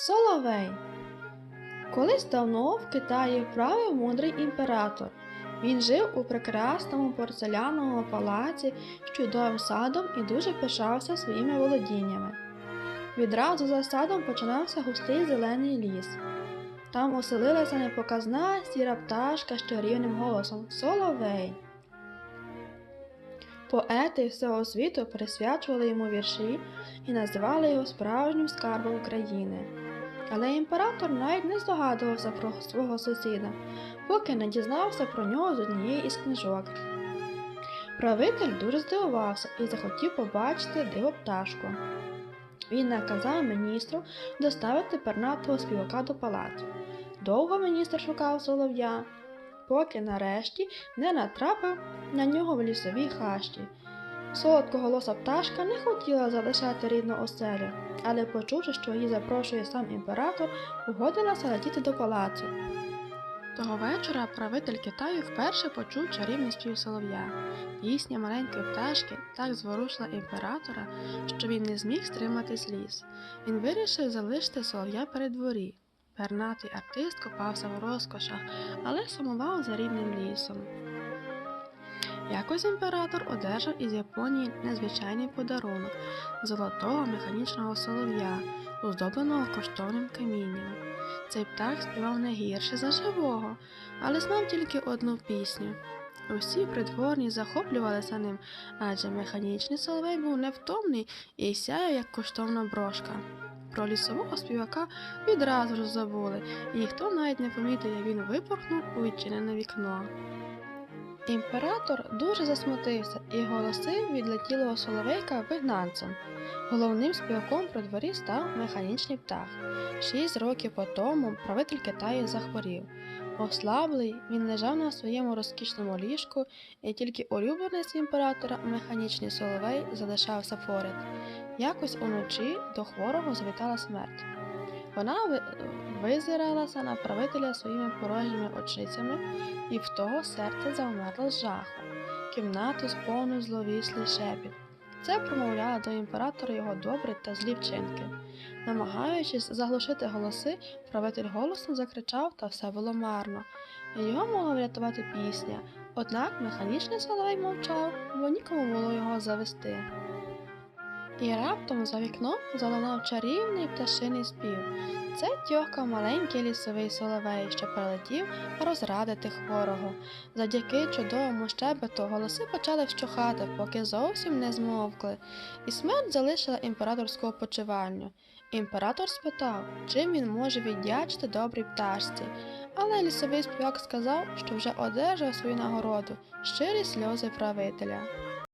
Соловей. Колись давно в Китаї правив мудрий імператор. Він жив у прекрасному порцеляному палаці з чудовим садом і дуже пишався своїми володіннями. Відразу за садом починався густий зелений ліс. Там оселилася непоказна сіра пташка з чарівним голосом Соловей. Поети всього світу присвячували йому вірші і називали його справжнім скарбом України. Але імператор навіть не здогадувався про свого сусіда, поки не дізнався про нього з однієї із книжок. Правитель дуже здивувався і захотів побачити диво пташку. Він наказав міністру доставити пернатого співака до палацу. Довго міністр шукав солов'я, поки нарешті не натрапив на нього в лісовій хащі. Солодкоголоса пташка не хотіла залишати рідну оселю, але, почувши, що її запрошує сам імператор, погодилася летіти до палацу. Того вечора правитель Китаю вперше почув чарівний спів солов'я. Пісня маленької пташки так зворушила імператора, що він не зміг стримати сліз. Він вирішив залишити солов'я перед дворі. Пернатий артист копався в розкошах, але сумував за рідним лісом. Якось імператор одержав із Японії незвичайний подарунок золотого механічного солов'я, оздобленого коштовним камінням. Цей птах співав не гірше за живого, але знав тільки одну пісню. Усі придворні захоплювалися ним, адже механічний соловей був невтомний і сяяв, як коштовна брошка. Про лісового співака відразу ж забули, і ніхто навіть не помітив, як він випорхнув у відчинене вікно. Імператор дуже засмутився і голосив відлетілого соловейка вигнанцем. Головним співаком при дворі став механічний птах. Шість років по тому правитель Китаю захворів. Ослаблий, він лежав на своєму розкішному ліжку, і тільки улюбленець імператора, механічний соловей, залишався поряд. Якось уночі до хворого завітала смерть. Вона визиралася на правителя своїми порожніми очицями, і в того серце завмерло з жаху. Кімнату сповнив зловіслий шепіт. Це промовляла до імператора його добрі та злі вчинки. Намагаючись заглушити голоси, правитель голосно закричав, та все було марно. Його могла врятувати пісня, однак механічний соловей мовчав, бо нікому було його завести. І раптом за вікном залунав чарівний пташиний спів. Це тьохка маленький лісовий соловей, що прилетів розрадити хворого. Завдяки чудовому щебету голоси почали вщухати, поки зовсім не змовкли, і смерть залишила імператорську опочивальню. Імператор спитав, чим він може віддячити добрій пташці, але лісовий співак сказав, що вже одержав свою нагороду щирі сльози правителя.